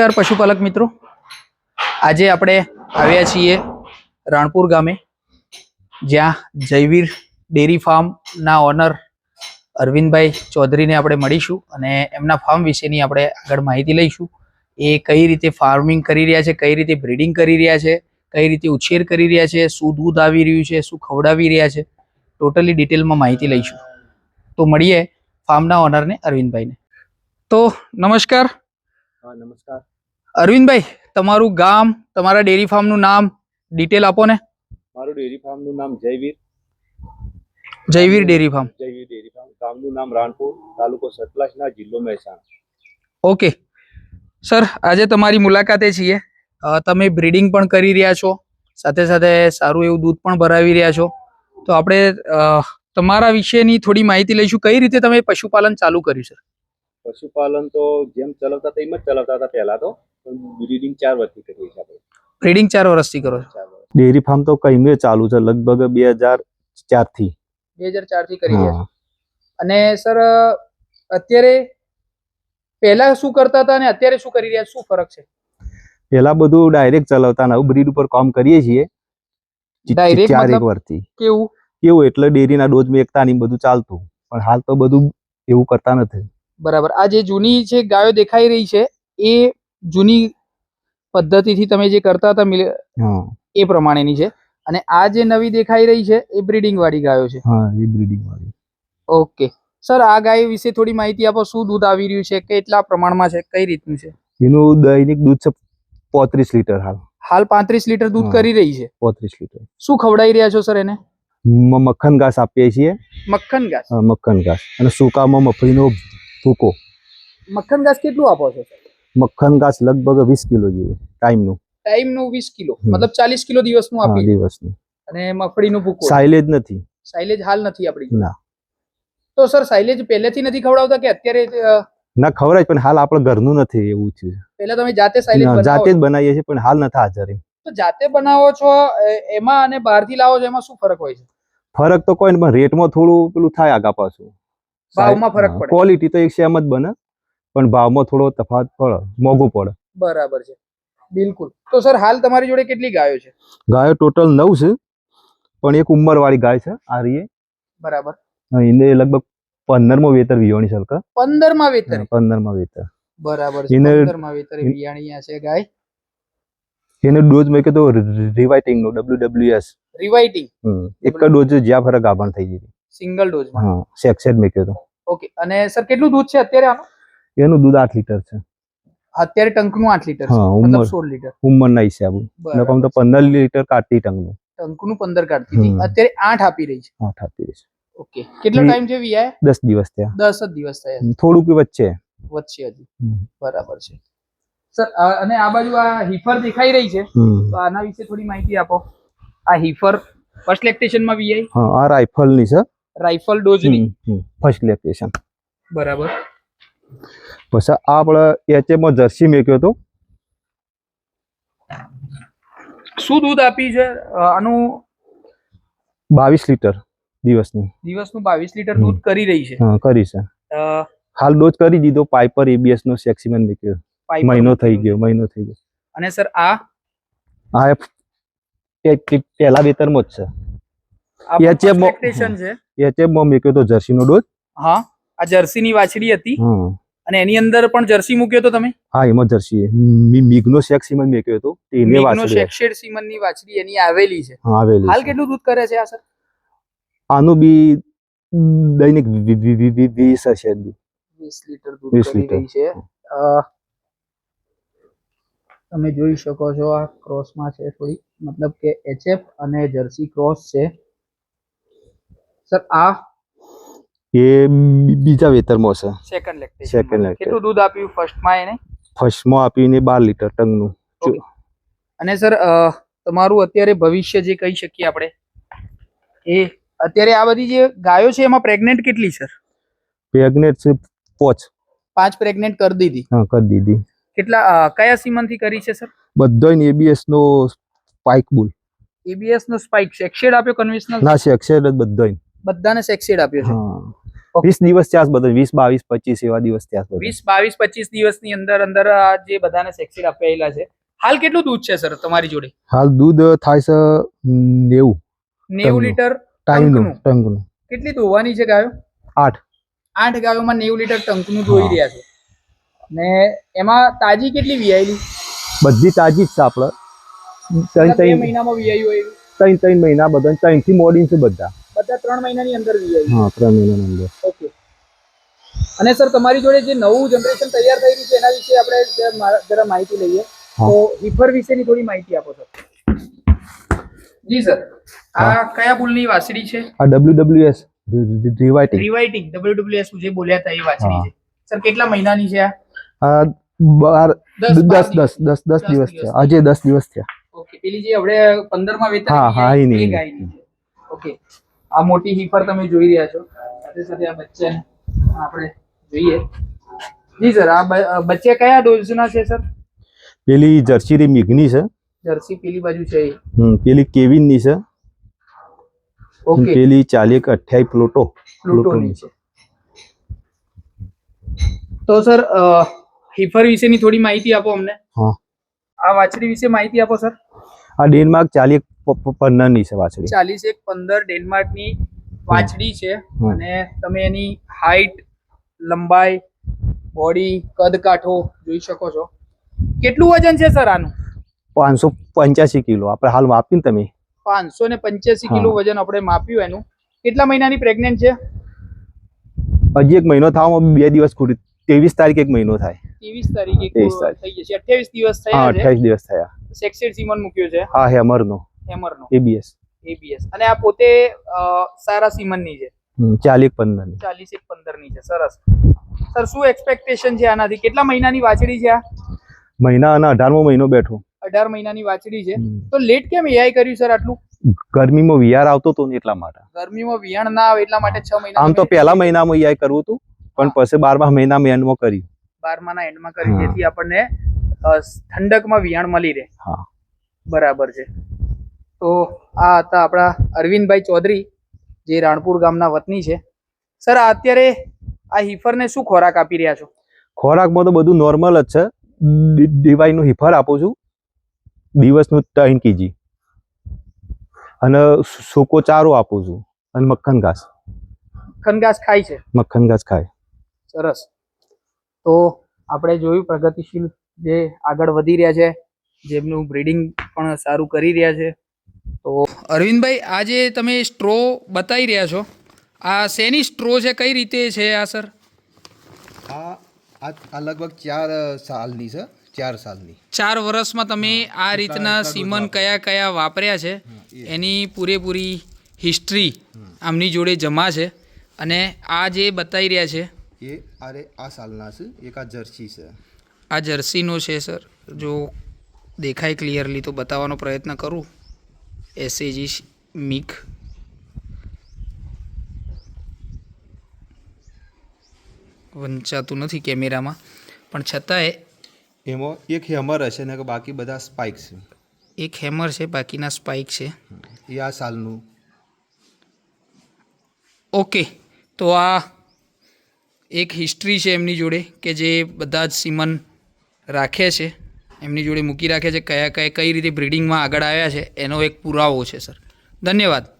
નમસ્કાર પશુપાલક મિત્રો. આજે આપણે આવ્યા છીએ રાણપુર ગામે, જ્યાં જયવીર ડેરી ફાર્મના ઓનર અરવિંદભાઈ ચૌધરીને આપણે મળીશું અને એમના ફાર્મ વિશેની આપણે આગળ માહિતી લઈશું. એ કઈ રીતે ફાર્મિંગ કરી રહ્યા છે, કઈ રીતે બ્રીડિંગ કરી રહ્યા છે, કઈ રીતે ઉછેર કરી રહ્યા છે, શું દૂધ આવી રહ્યું છે, શું ખવડાવી રહ્યા છે ટોટલી ડિટેલમાં માહિતી લઈશું. તો મળીએ ફાર્મના ઓનરને અરવિંદભાઈને. તો નમસ્કાર. નમસ્કાર. અરવિંદભાઈ તમારું ગામ તમારા ડેરી ફાર્મનું નામ ડિટેલ આપો ને. મારું ડેરી ફાર્મનું નામ Jayveer. Jayveer dairy farm. Jayveer dairy farm. ગામનું નામ રાણપુર તાલુકો સતલાસના જિલ્લો મહેસાણા. ઓકે. સર આજે તમારી મુલાકાતે છીએ. તમે બ્રીડિંગ પણ કરી રહ્યા છો. સાથે સાથે સારું એવું દૂધ પણ ભરાવી રહ્યા છો. તો આપણે તમારા વિશેની થોડી માહિતી લઈશું. કઈ રીતે તમે પશુપાલન ચાલુ કર્યું છે પશુપાલન તો જેમ ચલાવતા હતા એમ જ ચલાવતા હતા પહેલા તો. પણ બ્રીડિંગ ચાર વર્ષથી કરીએ છીએ આપણે. બ્રીડિંગ ચાર વર્ષથી કરો છો? ચાર વર્ષ. ડેરી ફાર્મ તો કઈને ચાલુ છે. લગભગ બે હજાર ચારથી બે હજાર ચારથી કરી રહ્યા અને સર અત્યારે પહેલા શું કરતા હતા અને અત્યારે શું કરી રહ્યા શું ફરક છે? પેલા બધું ડાયરેક્ટ ચલાવતા નવું બ્રીડ ઉપર કામ કરીએ છીએ. ચાર વર્ષથી. કેવું? કેવું? એટલે ડેરીના ડોઝ મેકતા એકતા નહીં બધું ચાલતું. પણ હાલ તો બધું એવું કરતા નથી. બરાબર. આ જે જૂની જે ગાયો દેખાઈ રહી છે એ જૂની પદ્ધતિથી તમે જે કરતા હતા એ પ્રમાણેની છે. અને આ જે નવી દેખાઈ રહી છે એ બ્રીડિંગ વાળી ગાયો છે. હા એ બ્રીડિંગ વાળી ઓકે. સર આ ગાય વિશે થોડી માહિતી આપો. શું દૂધ આવી રહ્યું છે? કેટલા પ્રમાણમાં છે? કઈ રીતનું છે? એનું દૈનિક દૂધ છે પોત્રીસ લીટર હાલ. હાલ પાંત્રીસ લીટર દૂધ કરી રહી છે. પોત્રીસ લીટર. શું ખવડાવી રહ્યા છો સર એને? મખન ઘાસ આપીએ છીએ. મક્ખન ઘાસ અ, મક્ખન ઘાસ અને સૂકામાં મગફળીનો ભૂકો મક્ખન ઘાસ કેટલું આપો છો? મક્ખન ઘાસ લગભગ વીસ કિલો જેવું ટાઈમનું. ટાઈમનું વીસ કિલો? મતલબ ચાલીસ કિલો દિવસનું નું આપી દિવસનું. અને મગફળીનું ભૂકો? સાઇલેજ નથી. સાઇલેજ હાલ નથી આપણી ના. તો સર સાઇલેજ પહેલેથી નથી ખવડાવતા કે અત્યારે ના ખવડાય પણ હાલ આપણે ઘરનું નથી એવું છે. પહેલા તમે જાતે સાયલેજ બનાવો જાતે જ બનાવીએ છીએ પણ હાલ નથી હાજર. તો જાતે બનાવો છો એમાં અને બહારથી લાવો છો એમાં શું ફરક હોય છે? ફરક તો કોઈ પણ રેટમાં થોડું પેલું થાય આગા પાછું. ભાવમાં ફરક પડે. ક્વોલિટી તો એક સેમ જ બને પણ ભાવમાં થોડો તફાવત પડે મોંઘું પડે. બરાબર છે. બિલકુલ. તો સર હાલ તમારી જોડે કેટલી ગાયો છે? ગાયો ટોટલ નવ છે પણ એક ઉંમર વાળી ગાય છે આ રીએ બરાબર એને લગભગ પંદરમાં વેતર વિયોણી સરકાર પંદર વેતર? પંદરમાં વેતર. બરાબર છે. એને- વેતરમાં વિયાણી છે ગાય? એને ડોઝ મેં કીધું રિવાઇટિંગ નો ડબલ્યુ ડબલ્યુ એસ. રિવાઇટિંગ? એક જ ડોઝ જ્યાં ફરક ગાભણ થઈ ગઈ સિંગલ ડોઝમાં? હા સેક્સેડ મેક્યો તો. ઓકે અને સર કેટલું દૂધ છે અત્યારે આનું? એનું દૂધ આઠ લીટર છે. અત્યારે ટંકનું આઠ લીટર છે? મતલબ ઉંમર. સોળ લીટર. ઉંમરના હિસાબે નકમ તો પંદર લીટર કાઢતી ટંગનું ટંકનું પંદર કાઢતી હતી. અત્યારે આઠ આપી રહી છે. આઠ રહી છે. ઓકે કેટલો ટાઈમ છે વીઆઈ દસ દિવસ થયા. દસ જ દિવસ થયા. થોડુંક વચ્ચે. વચ્ચે હજી. બરાબર છે. સર અને આ બાજુ આ હિફર દેખાઈ રહી છે. તો આના વિશે થોડી માહિતી આપો. આ હિફર ફર્સ્ટ લેક્ટેશનમાં વીઆઈ હા આ રાઇફલની છે. રાઇફલ ડોઝની ફર્સ્ટ લેક્ટેશન બરાબર. પછી આ આપણે એચએમ જર્સી મેક્યો હતો. શું દૂધ આપી છે? આનું બાવીસ લીટર દિવસનું. દિવસનું બાવીસ લીટર દૂધ કરી રહી છે. હા કરી છે. હાલ ડોઝ કરી દીધો પાઇપર એબીએસ નો સેક્સિમન મેક્યો. મહિનો થઈ ગયો મહિનો થઈ ગયો. અને સર આ? આ પહેલા વેતરમાં જ આ મો- મેક્યો તો ડોઝ? હા આ જર્સીની વાછડી હતી. અને એની અંદર પણ જર્સી મૂક્યો તો તમે? હા એમાં જર્સી મીગનો સેક્સીમેન મેક્યો હતો. એને મિગનો વાછડી એની આવેલી છે. આવેલી હાલ કેટલું દૂધ કરે છે આ સર? આનું બી દૈનિક વીસ હશે વીસ લીટર દૂધ કરી રહી છે. અ, તમે જોઈ શકો છો આ ક્રોસમાં છે થોડી. મતલબ કે એચએફ અને જર્સી ક્રોસ છે. સર આ એ બીજા વેતરમાં છે. Second lactation second lactation. કેટલું દૂધ આપ્યું ફર્સ્ટમાં એને? ફર્સ્ટમાં આપીને બાર લીટર ટંગનું. અને સર તમારું અત્યારે ભવિષ્ય જે કહી શકીએ આપણે એ અત્યારે આ બધી જે ગાયો છે એમાં પ્રેગ્નેન્ટ કેટલી સર? પ્રેગ્નેન્ટ છે પોચ. પાંચ પ્રેગ્નેન્ટ કરી દીધી. હા કરી દીધી. કેટલા કયા સીમનથી કરી છે સર? બધો એબીએસ નો સ્પાઇક બુલ એબીએસ નો સ્પાઇક સેક્શેડ આપ્યો કન્વેશનલ ના છે? એક્સેડ જ બધો બધાને સેક્સીડ આપ્યો છે. વીસ દિવસ ત્યાં બધા વીસ બાવીસ પચીસ એવા દિવસ ત્યાં વીસ બાવીસ પચીસ દિવસની અંદર અંદર આ જે બધાને સેક્સીડ આપેલા છે. હાલ કેટલું દૂધ છે સર તમારી જોડે? હાલ દૂધ થાય છે નેવું. નેવું. લીટર ટાઈમનું ટંકનું. કેટલી ધોવાની છે ગાયો? આઠ. આઠ ગાયોમાં નેવું લીટર ટંકનું ધોઈ. રહ્યા છે. ને એમાં તાજી કેટલી વિયાયેલી બધી તાજી જ છે આપણે ત્રણ ત્રણ મહિનામાં વિયાયું હોય ત્રણ ત્રણ મહિના બધા ત્રણથી મોડી છે બધા. બધા ત્રણ મહિનાની અંદર વિયાયું હા ત્રણ મહિનાની અંદર. ઓકે. અને સર તમારી જોડે જે નવું જનરેશન તૈયાર થઈ રહ્યું છે એના વિશે આપણે જરા માહિતી લઈએ. તો હિફર વિશેની થોડી માહિતી આપો સર. જી સર. આ કયા બુલની વાસડી છે? આ ડબલ્યુ ડબલ્યુ એસ રિવાઇટિંગ રિવાઇટિંગ ડબલ્યુડબ્લ્યુએસ જે બોલ્યા હતા એ વાસડી છે. સર કેટલા મહિનાની છે આ? બાર દસ દસ દસ દસ દિવસ દિવસ. થયા. આજે દસ દિવસ થયા. ઓકે પેલી જે આપણે પંદરમાં વેચાઈ હા, હા, એ. ગાયની છે. ઓકે. આ મોટી હિફર તમે જોઈ રહ્યા છો. સાથે સાથે આ બચ્ચાને આપણે જોઈએ. જી સર આ બચ્ચે કયા ડોઝના છે સર? પેલી જર્સી રી મિઘની છે. જર્સી પેલી બાજુ છે હમ, પેલી કેવિનની છે. ઓકે. પેલી ચાલી એક પ્લોટો પ્લોટો ની છે. તો સર હિફર વિશેની થોડી માહિતી આપો અમને. હા. આ વાછડી વિશે માહિતી આપો સર. આ ડેનમાર્ક ચાલી એક પ- પ- પંદરની છે વાછડી. ચાલીસ એક પંદર ડેનમાર્કની વાછડી છે અને તમે એની હાઈટ લંબાઈ બોડી કદ કાઠો જોઈ શકો છો. કેટલું વજન છે સર આનું? પાંચસો પંચ્યાસી કિલો. આપણે હાલ માપીને તમે? પાંચસો ને પંચ્યાસી કિલો વજન આપણે માપ્યું એનું. કેટલા મહિનાની પ્રેગ્નેન્ટ છે? હજી એક મહિનો થવા બે દિવસ ખુલી ત્રેવીસ તારીખ એક મહિનો થાય. ત્રેવીસ તારીખે 23 તારીખ. થઈ જશે. અઠ્યાવીસ દિવસ થયા અઠ્યાવીસ દિવસ થયા. સેક્સેડ સીમન મૂક્યો છે. હા હે નો હેમરનો. એબીએસ એબીએસ અને આ પોતે સારા સીમનની છે. ચાલીસ પંદરની ચાલીસ એક પંદરની છે. સરસ. સર શું એક્સપેક્ટેશન છે આનાથી? કેટલા મહિનાની વાછડી છે આ? મહિના અને અઢારમો મહિનો બેઠો. અઢાર મહિનાની વાછડી છે. તો લેટ કેમ એઆઈ કર્યું સર આટલું? ગરમીમાં વિયાર આવતો હતો ને એટલા માટે. ગરમીમાં વિયાણ ના આવે એટલા માટે છ મહિના આમ તો પહેલા મહિનામાં એઆઈ કરવું હતું પણ પછી બારમા મહિનામાં એન્ડમાં કર્યું. બારમાના એન્ડમાં કરી જેથી આપણને ઠંડકમાં વિયાણ મળી રહે. હા. બરાબર છે. તો આ હતા આપણા અરવિંદભાઈ ચૌધરી જે રાણપુર ગામના વતની છે. સર આ અત્યારે આ હિફરને શું ખોરાક આપી રહ્યા છો? ખોરાકમાં તો બધું નોર્મલ જ છે. ડિવાઈનું હિફર આપું છું. દિવસનું ત્રણ કેજી. અને સૂકો ચારો આપું છું. અને મક્ખન ઘાસ. ખનગાસ ખાય છે? મક્ખન ઘાસ ખાય. સરસ. તો આપણે જોયું પ્રગતિશીલ જે આગળ વધી રહ્યા છે. જેમનું બ્રીડિંગ પણ સારું કરી રહ્યા છે. અરવિંદભાઈ આ જે તમે સ્ટ્રો બતાવી રહ્યા છો. આ શેની સ્ટ્રો છે? કઈ રીતે છે આ સર? આ આ આ લગભગ ચાર સાલની છે ચાર સાલની. ચાર વર્ષમાં તમે આ રીતના સીમન કયા કયા વાપર્યા છે? એની પૂરેપૂરી હિસ્ટ્રી આમની જોડે જમા છે. અને આ જે બતાવી રહ્યા છે એ અરે આ સાલના છે. એક આ જર્સી છે. આ જર્સીનો છે સર. જો દેખાય ક્લિયરલી તો બતાવવાનો પ્રયત્ન કરું. એસએજી મિક. વંચાતું નથી કેમેરામાં પણ છતાંય એમાં એક હેમર હશે ને બાકી બધા સ્પાઇક છે. એક હેમર છે બાકીના સ્પાઇક છે. એ આ સાલનું. ઓકે તો આ એક હિસ્ટ્રી છે એમની જોડે કે જે બધા જ સીમન રાખે છે. એમની જોડે મૂકી રાખે છે, કયા કયા કઈ રીતે બ્રિડિંગમાં આગળ આવ્યા છે, એનો એક પુરાવો છે સર ધન્યવાદ.